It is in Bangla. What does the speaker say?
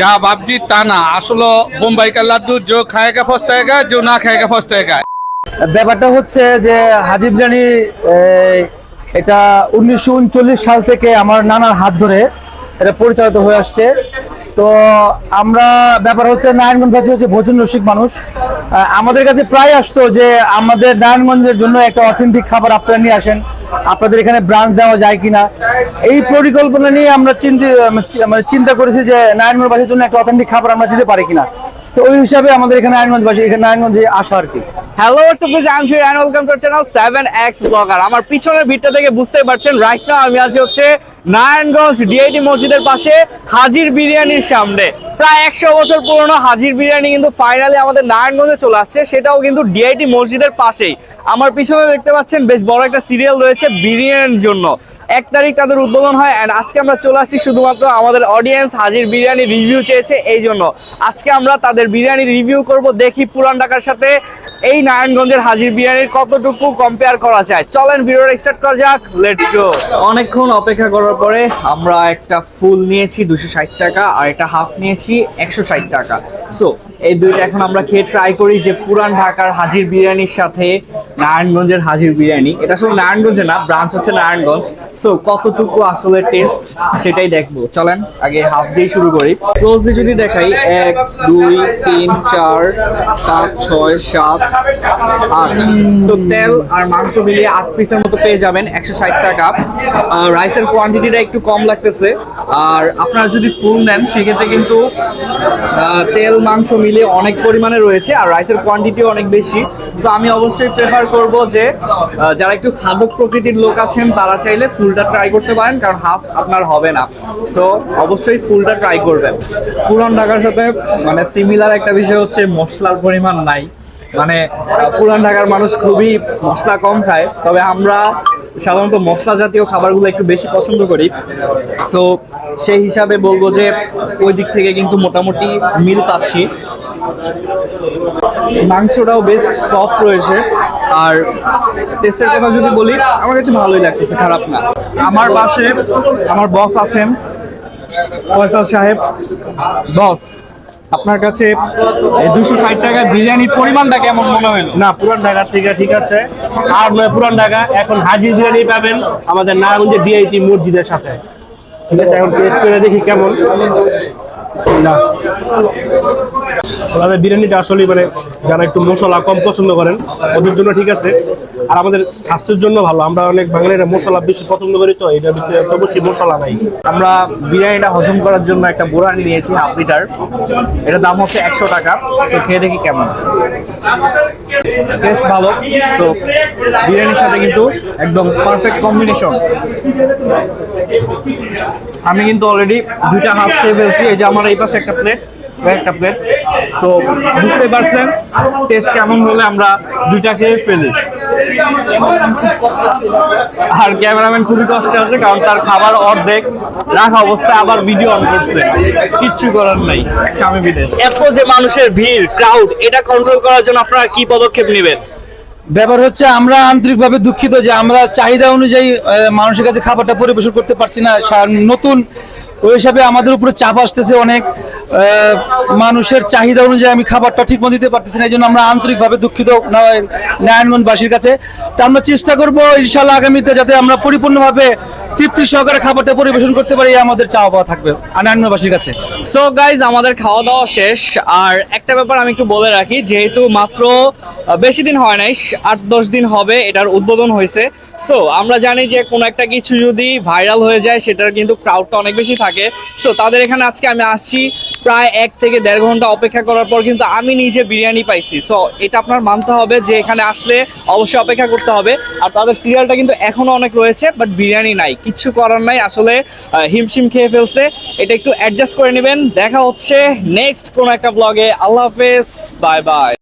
যা ভাবছি তা না। আসলে বোম্বাই কা লাড্ডু, যে খায়গা ফস্তায়গা যে না খায়গা ফস্তায়গা ব্যাপারটা হচ্ছে যে হাজি বিরিয়ানি এটা উনিশশো সাল থেকে আমার নানার হাত ধরে এটা পরিচালিত হয়ে আসছে। তো আমরা, ব্যাপার হচ্ছে নারায়ণগঞ্জবাসী হচ্ছে ভোজন রসিক মানুষ। আমাদের কাছে প্রায় আসতো যে আমাদের নারায়ণগঞ্জের জন্য একটা অথেন্টিক খাবার আপনারা নিয়ে আসেন। আপনাদের এখানে ব্রাঞ্চ দেওয়া যায় কিনা? এই পরিকল্পনা নিয়ে আমরা চিন্তা মানে চিন্তা করেছি যে নারায়ণগঞ্জবাসীর জন্য একটা অথেন্টিক খাবার আমরা দিতে পারি কিনা। তো ওই হিসাবে আমাদের এখানে নারায়ণগঞ্জবাসী এখানে নারায়ণগঞ্জে আসা আর কি। Hello WhatsApp I am sure and welcome to channel 7x blogger আমার পিছনের ভিড়টা থেকে বুঝতে পারছেন রাইট নাও আমি আছি হচ্ছে নারায়ণগঞ্জ ডিআইটি মসজিদের পাশে হাজির বিরিয়ানির সামনে। প্রায় একশো বছর পুরনো হাজির বিরিয়ানি কিন্তু ফাইনালি আমাদের নারায়ণগঞ্জে চলে আসছে। সেটাও কিন্তু ডিআইটি মসজিদের পাশেই। আমার পিছনে দেখতে পাচ্ছেন বেশ বড় একটা সিরিয়াল রয়েছে বিরিয়ানির জন্য। এক তারিখ তাদের উদ্বোধন হয় অ্যান্ড আজকে আমরা চলে আসছি শুধুমাত্র আমাদের অডিয়েন্স হাজির বিরিয়ানি রিভিউ চেয়েছে এই জন্য। আজকে আমরা তাদের বিরিয়ানি রিভিউ করব, দেখি পুরান ঢাকার সাথে এই নারায়ণগঞ্জের হাজির বিরিয়ানির কতটুকু কম্পেয়ার করা যায়? চলেন ভিডিওটা স্টার্ট করা যাক লেটস গো অনেকক্ষণ অপেক্ষা করার পরে আমরা একটা ফুল নিয়েছি দুশো ষাট টাকা আর একটা হাফ নিয়েছি একশো ষাট টাকা। সো এই দুইটা এখন আমরা খেয়ে ট্রাই করি যে পুরান ঢাকার হাজির বিরিয়ানির সাথে নারায়ণগঞ্জের হাজির বিরিয়ানি। এটা আসলে নারায়ণগঞ্জে না ব্রাঞ্চ হচ্ছে নারায়ণগঞ্জ। সো কতটুকু আসলে টেস্ট সেটাই দেখব। চলেন, আগে হাফ দিয়ে শুরু করি। ক্লোজলি যদি দেখাই, এক, দুই, তিন, চার পাঁচ ছয়, সাত তো তেল আর মাংস মিলিয়ে আট পিসের মতো পেয়ে যাবেন, একশো ষাট টাকা রাইসের কোয়ান্টিটিটা একটু কম লাগতেছে। আর আপনারা যদি ফুল নেন, সেক্ষেত্রে কিন্তু তেল, মাংস মিলিয়ে অনেক পরিমাণে রয়েছে, আর রাইসের কোয়ান্টিটিও অনেক বেশি। সো আমি অবশ্যই প্রেফার করব যে যারা একটু খাদক প্রকৃতির লোক আছেন, তারা চাইলে ফুলটা ট্রাই করতে পারেন, কারণ হাফ আপনার হবে না। সো অবশ্যই ফুলটা ট্রাই করবেন। পুরান ঢাকার সাথে মানে সিমিলার একটা বিষয় হচ্ছে, মশলার পরিমাণ নাই। মানে পুরান ঢাকার মানুষ খুবই মশলা কম খায়, তবে আমরা সাধারণত মশলা জাতীয় খাবারগুলো একটু বেশি পছন্দ করি। সো সেই হিসাবে বলব যে, ওই দিক থেকে কিন্তু মোটামুটি মিল পাচ্ছি। মাংসটাও বেশ সফট রয়েছে, আর টেস্টের কথা যদি বলি, আমার কাছে ভালোই লাগতেছে, খারাপ না। আমার পাশে আমার বস আছেন, ফয়সাল সাহেব। বস আপনার কাছে দুশো ষাট টাকা বিরিয়ানির পরিমাণটা কেমন মনে হলো না, পুরান ঢাকা থেকে ঠিক আছে। আর নয়, পুরান ঢাকা। এখন হাজির বিরিয়ানি পাবেন আমাদের নারায়ণগঞ্জের ডিআইটি মসজিদের সাথে। ঠিক আছে, এখন টেস্ট করে দেখি কেমন। বিরিয়ানিটা আসলে মানে যারা একটু মশলা কম পছন্দ করেন, ওদের জন্য ঠিক আছে। আর আমাদের স্বাস্থ্যের জন্য ভালো। আমরা অনেক বাঙালিরা মশলা বেশি পছন্দ করি তো এটা ভিতরে এত বেশি মশলা নাই। আমরা বিরিয়ানিটা হজম করার জন্য একটা বোরানি নিয়েছি, হাফ লিটার। এটার দাম হচ্ছে একশো টাকা। সো খেয়ে দেখি কেমন। টেস্ট ভালো। সো বিরিয়ানির সাথে কিন্তু একদম পারফেক্ট কম্বিনেশন আমি কিন্তু অলরেডি দুইটা হাফ খেয়ে ফেলছি। এই যে আমার এই পাশে একটা প্লেট একটা প্লেট তো বুঝতে পারছেন টেস্ট কেমন হলে আমরা দুইটা খেয়ে ফেলি। আর ক্যামেরাম্যান খুবই কষ্টে আছে কারণ তার খাবার অর্ধেক রাখা অবস্থায় আবার ভিডিও অন করছে। কিচ্ছু করার নাই স্বামী বিদেশ। এত যে মানুষের ভিড় ক্রাউড এটা কন্ট্রোল করার জন্য আপনারা কি পদক্ষেপ নেবেন? ব্যাপার হচ্ছে আমরা আন্তরিকভাবে দুঃখিত যে আমরা চাহিদা অনুযায়ী আহ, মানুষের কাছে খাবারটা পরিবেশন করতে পারছি না। নতুন ওই হিসাবে আমাদের উপরে চাপ আসতেছে অনেক। মানুষের চাহিদা অনুযায়ী আমি খাবারটা ঠিক মতো দিতে পারতেছি না, এই জন্য আমরা আন্তরিকভাবে দুঃখিত নয়, নারায়ণগঞ্জবাসীর কাছে। তা আমরা চেষ্টা করব, ইনশাল্লাহ আগামীতে যাতে আমরা পরিপূর্ণভাবে তৃপ্তি সহকারে খাবারটা পরিবেশন করতে পারি আমাদের চাওয়া পাওয়া থাকবে নারায়ণগঞ্জবাসীর কাছে। সো গাইজ আমাদের খাওয়া দাওয়া শেষ। আর একটা ব্যাপার আমি একটু বলে রাখি, যেহেতু মাত্র বেশি দিন হয় নাই, আট দশ দিন হবে, এটার উদ্বোধন হয়েছে। সো আমরা জানি যে কোনো একটা কিছু যদি ভাইরাল হয়ে যায়, সেটার কিন্তু ক্রাউডটা অনেক বেশি থাকে। সো তাদের এখানে আজকে আমি আসছি প্রায় এক থেকে দেড় ঘণ্টা অপেক্ষা করার পর কিন্তু আমি নিজে বিরিয়ানি পাইছি। সো এটা আপনার মানতে হবে যে এখানে আসলে অবশ্যই অপেক্ষা করতে হবে। আর তাদের সিরিয়ালটা কিন্তু এখনও অনেক রয়েছে বাট বিরিয়ানি নাই। কিচ্ছু করার নাই। আসলে হিমশিম খেয়ে ফেলছে। এটা একটু অ্যাডজাস্ট করে নেবেন। দেখা হচ্ছে নেক্সট কোনো একটা ব্লগে আল্লাহ হাফেজ। Bye bye